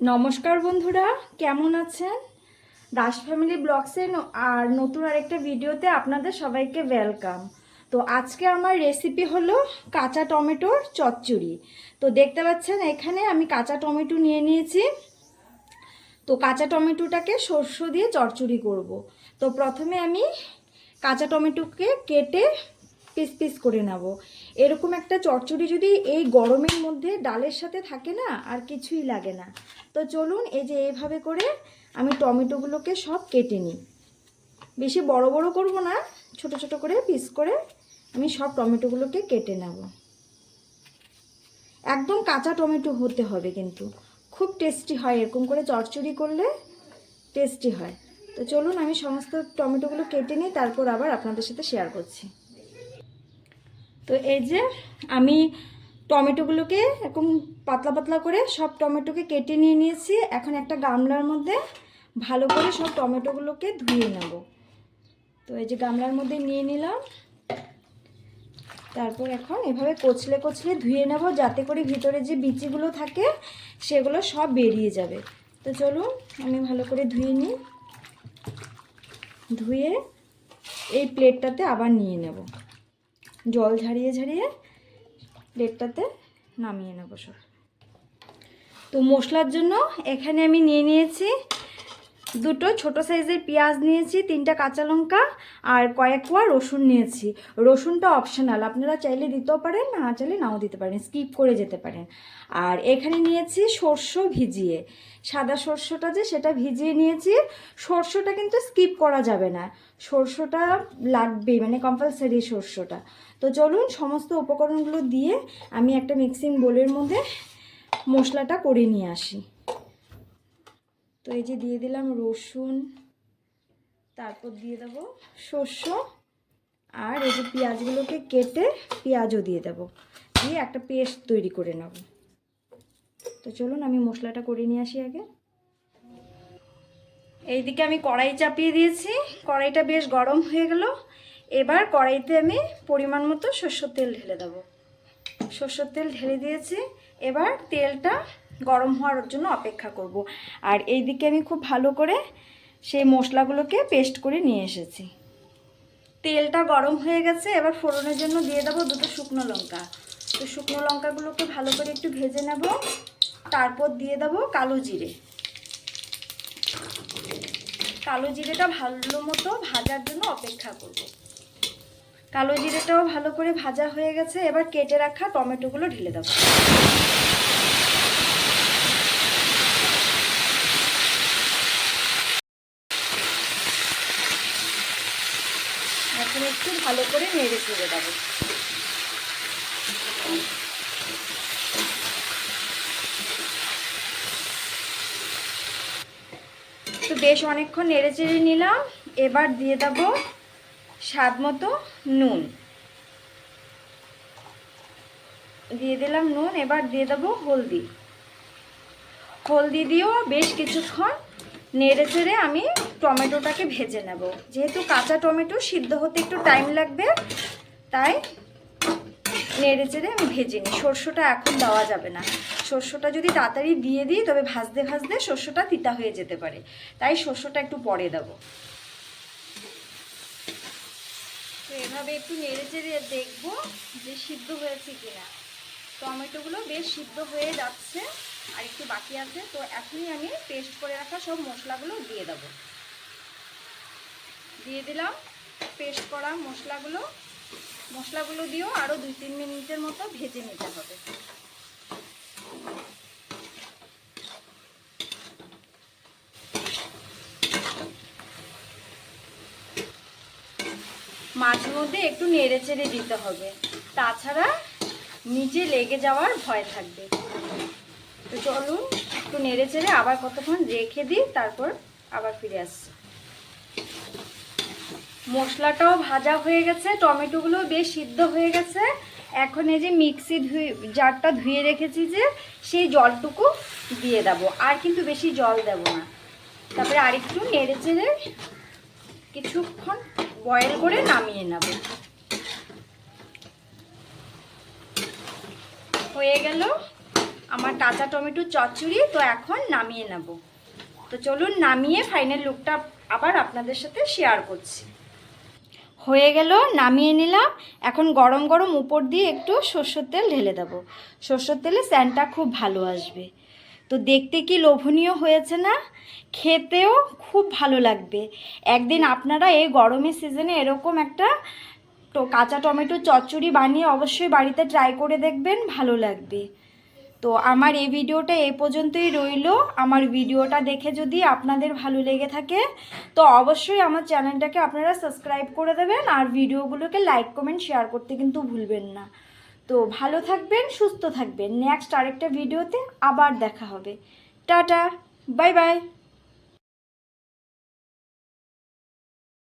নমস্কার বন্ধুরা, কেমন আছেন? দাস ফ্যামিলি ব্লগসে আর নতুন আরেকটা ভিডিওতে আপনাদের সবাইকে ওয়েলকাম। তো আজকে আমার রেসিপি হলো কাঁচা টমেটোর চচ্চড়ি। তো দেখতে পাচ্ছেন, এখানে আমি কাঁচা টমেটো নিয়ে নিয়েছি। তো কাঁচা টমেটোটাকে সর্ষ দিয়ে চচ্চড়ি করব। তো প্রথমে আমি কাঁচা টমেটোকে কেটে পিস পিস করে নেব। এরকম একটা চচ্চড়ি যদি এই গরমের মধ্যে ডালের সাথে থাকে না, আর কিছুই লাগে না। তো চলুন এই যে এইভাবে করে আমি টমেটোগুলোকে সব কেটে নিই। বেশি বড় বড় করব না, ছোট ছোট করে পিস করে আমি সব টমেটোগুলোকে কেটে নেব। একদম কাঁচা টমেটো হতে হবে কিন্তু। খুব টেস্টি হয়, এরকম করে চচ্চড়ি করলে টেস্টি হয়। তো চলুন আমি সমস্ত টমেটোগুলো কেটে নিই, তারপর আবার আপনাদের সাথে শেয়ার করছি। তো এই যে আমি টমেটোগুলোকে এরকম পাতলা পাতলা করে সব টমেটোকে কেটে নিয়ে নিয়েছি। এখন একটা গামলার মধ্যে ভালো করে সব টমেটোগুলোকে ধুয়ে নেব। তো এই যে গামলার মধ্যে নিয়ে নিলাম। তারপর এখন এভাবে কচলে কচলে ধুয়ে নেব যাতে করে ভিতরে যে বিচিগুলো থাকে সেগুলো সব বেরিয়ে যাবে। তো চলুন আমি ভালো করে ধুয়ে নিই। ধুয়ে এই প্লেটটাতে আবার নিয়ে নেব। জল ঝারিয়ে ঝারিয়ে প্লেটটাতে নামিয়ে নেব সব। তো মশলার জন্য এখানে আমি নিয়ে নিয়েছি দুটো ছোট সাইজের পেঁয়াজ নিয়েছি, তিনটা কাঁচা লঙ্কা আর কয়েক কোয়া রসুন নিয়েছি। রসুনটা অপশনাল আপনারা চাইলে দিতেও পারেন, না চাইলে নাও দিতে পারেন স্কিপ করে যেতে পারেন। আর এখানে নিয়েছি সর্ষ ভিজিয়ে। সাদা সর্ষটা যে সেটা ভিজিয়ে নিয়েছি, সর্ষটা কিন্তু স্কিপ করা যাবে না। সর্ষটা লাগবেই মানে কম্পালসারি সর্ষটা। তো চলুন সমস্ত উপকরণগুলো দিয়ে আমি একটা মিক্সিং বোলের মধ্যে মশলাটা করে নিয়ে আসি। তো এই যে দিয়ে দিলাম রসুন, তারপর দিয়ে দেবো শস্য, আর এই যে পেঁয়াজগুলোকে কেটে পেঁয়াজও দিয়ে দেবো। দিয়ে একটা পেস্ট তৈরি করে নেব। তো চলুন আমি মশলাটা করে নিয়ে আসি আগে। এইদিকে আমি কড়াই চাপিয়ে দিয়েছি। কড়াইটা বেশ গরম হয়ে গেল। এবার কড়াইতে আমি পরিমাণ মতো সর্ষের তেল ঢেলে দেবো। সর্ষের তেল ঢেলে দিয়েছি। এবার তেলটা গরম হওয়ার জন্য অপেক্ষা করব। আর এই দিকে আমি খুব ভালো করে সেই মশলাগুলোকে পেস্ট করে নিয়ে এসেছি। তেলটা গরম হয়ে গেছে, এবার ফোড়নের জন্য দিয়ে দেবো দুটো শুকনো লঙ্কা। তো শুকনো লঙ্কাগুলোকে ভালো করে একটু ভেজে নেব। তারপর দিয়ে দেবো কালো জিরে। কালো জিরেটা ভালো মতো ভাজার জন্য অপেক্ষা করব। কালো জিরেটাও ভালো করে ভাজা হয়ে গেছে, এবার কেটে রাখা টমেটোগুলো ঢেলে দেবো। এখন একটু ভালো করে নেড়ে চেড়ে দেবো। তো বেশ অনেকক্ষণ নেড়ে চেড়ে নিলাম, এবার দিয়ে দেবো স্বাদ মতো নুন। দিয়ে দিলাম নুন, এবার দিয়ে দেবো হলদি। হলদি দিয়েও বেশ কিছুক্ষণ নেড়ে চেড়ে আমি টমেটোটাকে ভেজে নেব। যেহেতু কাঁচা টমেটো সিদ্ধ হতে একটু টাইম লাগবে, তাই নেড়ে চেড়ে আমি ভেজে নিই। সর্ষটা এখন দেওয়া যাবে না। শস্যটা যদি তাড়াতাড়ি দিয়ে দিই, তবে ভাজতে ভাজতে শস্যটা তিতা হয়ে যেতে পারে। তাই শস্যটা একটু পরে দেবো। তো এভাবে একটু নেড়ে চেড়ে দেখব যে সিদ্ধ হয়েছে কিনা। টমেটোগুলো বেশ সিদ্ধ হয়ে যাচ্ছে। আর একটু বাকি আছে, তো এখনই আমি পেস্ট করে রাখা সব মশলাগুলো দিয়ে দেব। দিয়ে দিলাম পেস্ট করা মশলাগুলো। মশলাগুলো দিয়েও আরও দুই তিন মিনিটের মতো ভেজে নিতে হবে। মাঝে মধ্যে একটু নেড়ে চেড়ে দিতে হবে। তাছাড়া নিচে লেগে যাওয়ার ভয় থাকবে। তো চলুন একটু নেড়ে চেড়ে আবার কতক্ষণ রেখে দিই, তারপর আবার ফিরে আসছি। মশলাটাও ভাজা হয়ে গেছে টমেটোগুলো বেশ সিদ্ধ হয়ে গেছে। এখন এই যে মিক্সি ধুয়ে জারটা ধুয়ে রেখেছি যে, সেই জলটুকু দিয়ে দেব। আর কিন্তু বেশি জল দেব না। তারপরে আরেকটু নেড়ে চেড়ে কিছুক্ষণ বয়েল করে নামিয়ে নেব। হয়ে গেল। আমার কাঁচা টমেটো চচ্চড়ি, তো এখন নামিয়ে নেব। তো চলুন নামিয়ে ফাইনাল লুকটা আবার আপনাদের সাথে শেয়ার করছি। হয়ে গেল, নামিয়ে নিলাম। এখন গরম গরম উপর দিয়ে একটু সর্ষের তেল ঢেলে দেবো। সর্ষের তেলে স্যানটা খুব ভালো আসবে। তো দেখতে কি লোভনীয় হয়েছে না? খেতেও খুব ভালো লাগবে। একদিন আপনারা এই গরমের সিজনে এরকম একটা কাঁচা টমেটো চচ্চড়ি বানিয়ে অবশ্যই বাড়িতে ট্রাই করে দেখবেন, ভালো লাগবে। তো আমার এই ভিডিওটা এ পর্যন্তই রইল। আমার ভিডিওটা দেখে যদি আপনাদের ভালো লেগে থাকে, তো অবশ্যই আমার চ্যানেলটাকে আপনারা সাবস্ক্রাইব করে দেবেন আর ভিডিওগুলোকে লাইক, কমেন্ট, শেয়ার করতে কিন্তু ভুলবেন না। তো ভালো থাকবেন, সুস্থ থাকবেন। নেক্সট আরেকটা ভিডিওতে আবার দেখা হবে। Tata, bye bye.